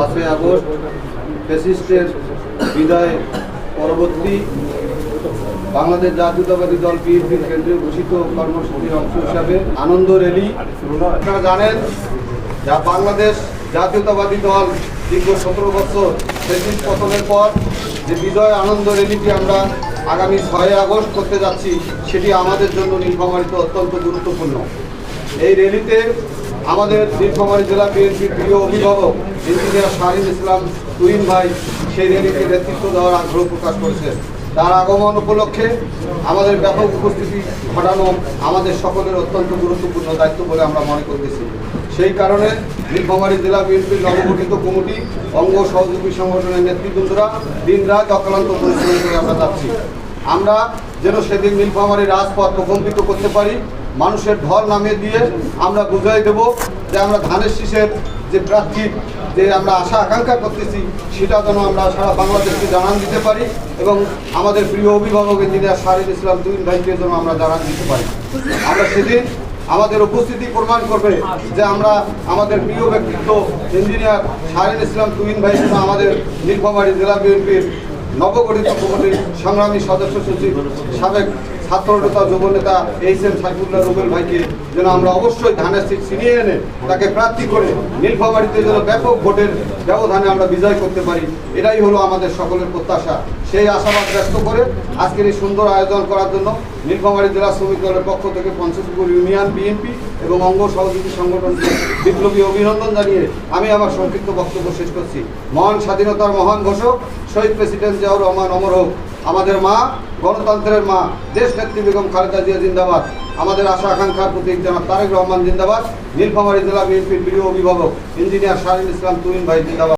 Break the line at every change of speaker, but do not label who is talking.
পাঁচই আগস্ট ফেসিস্টের বিদায় পরবর্তী বাংলাদেশ জাতীয়তাবাদী দল বিএনপির কেন্দ্রীয় ঘোষিত কর্মসূচির অংশ হিসাবে আনন্দ র্যালি। আপনারা জানেন, যা বাংলাদেশ জাতীয়তাবাদী দল দীর্ঘ সতেরো বছর ফেসিস্ট পতনের পর যে বিজয় আনন্দ র্যালিটি আমরা আগামী ছয় আগস্ট করতে যাচ্ছি, সেটি আমাদের জন্য নীলফামারীতে অত্যন্ত গুরুত্বপূর্ণ। এই র্যালিতে আমাদের নীলফামারী জেলা বিএনপির প্রিয় অভিভাবক, ইঞ্জিনিয়ার শাহিন ইসলাম তুহিন ভাই, সেই র্যালিতে নেতৃত্ব দেওয়ার আগ্রহ প্রকাশ করেছেন। তার আগমন উপলক্ষে আমাদের ব্যাপক উপস্থিতি ঘটানো আমাদের সকলের অত্যন্ত গুরুত্বপূর্ণ দায়িত্ব বলে আমরা মনে করতেছি। সেই কারণে নীলফামারী জেলা বিএনপির নবগঠিত কমিটি, অঙ্গ সহযোগী সংগঠনের নেতৃবৃন্দরা দিন রাত অক্লান্ত পরিশ্রম করে আমরা যাচ্ছি। আমরা যেন সেদিন নীলফামারী রাজপথ প্রকম্পিত করতে পারি মানুষের ঢল নামিয়ে দিয়ে আমরা বুঝাই দেব যে আমরা ধানের শীষের যে প্রার্থী, যে আমরা আশা আকাঙ্ক্ষা করতেছি, সেটা যেন আমরা সারা বাংলাদেশকে জানান দিতে পারি এবং আমাদের প্রিয় অভিভাবক ইঞ্জিনিয়ার শাহিদ ইসলাম দুই ভাইকে যেন আমরা জানান দিতে পারি। আমরা সেদিন আমাদের উপস্থিতি প্রমাণ করবে যে আমরা আমাদের প্রিয় ব্যক্তিত্ব ইঞ্জিনিয়ার শাহিন ইসলাম তুহিন ভাই যেন আমাদের নীলফামারী জেলা বিএনপির নবগঠিত কমিটির সংগ্রামী সদস্য সচিব সাবেক ছাত্র যুবনেতা এইচ এম সাইফুল্লাহ রুবেল ভাইকে যেন আমরা অবশ্যই ধানের সিট ছিনিয়ে এনে তাকে প্রার্থী করে নীলফাবাড়িতে যেন ব্যাপক ভোটের ব্যবধানে আমরা বিজয় করতে পারি, এটাই হলো আমাদের সকলের প্রত্যাশা। সেই আশাবাদ ব্যক্ত করে আজকের এই সুন্দর আয়োজন করার জন্য নীলফামারী জেলা শ্রমিক দলের পক্ষ থেকে পঞ্চায়েতপুর ইউনিয়ন বিএনপি এবং অঙ্গ সহযোগী সংগঠনকে বিপ্লবী অভিনন্দন জানিয়ে আমি আমার সংক্ষিপ্ত বক্তব্য শেষ করছি। মহান স্বাধীনতার মহান ঘোষক, শহীদ প্রেসিডেন্ট জিয়াউর রহমান অমর হোক। আমাদের মা গণতন্ত্রের মা দেশ নেত্রী বেগম খালেদা জিয়া জিন্দাবাদ। আমাদের আশা আকাঙ্ক্ষার প্রতি তারেক রহমান জিন্দাবাদ। নীলফামারী জেলা বিএনপির প্রিয় অভিভাবক ইঞ্জিনিয়ার শাহিন ইসলাম তুহিন ভাই জিন্দাবাদ।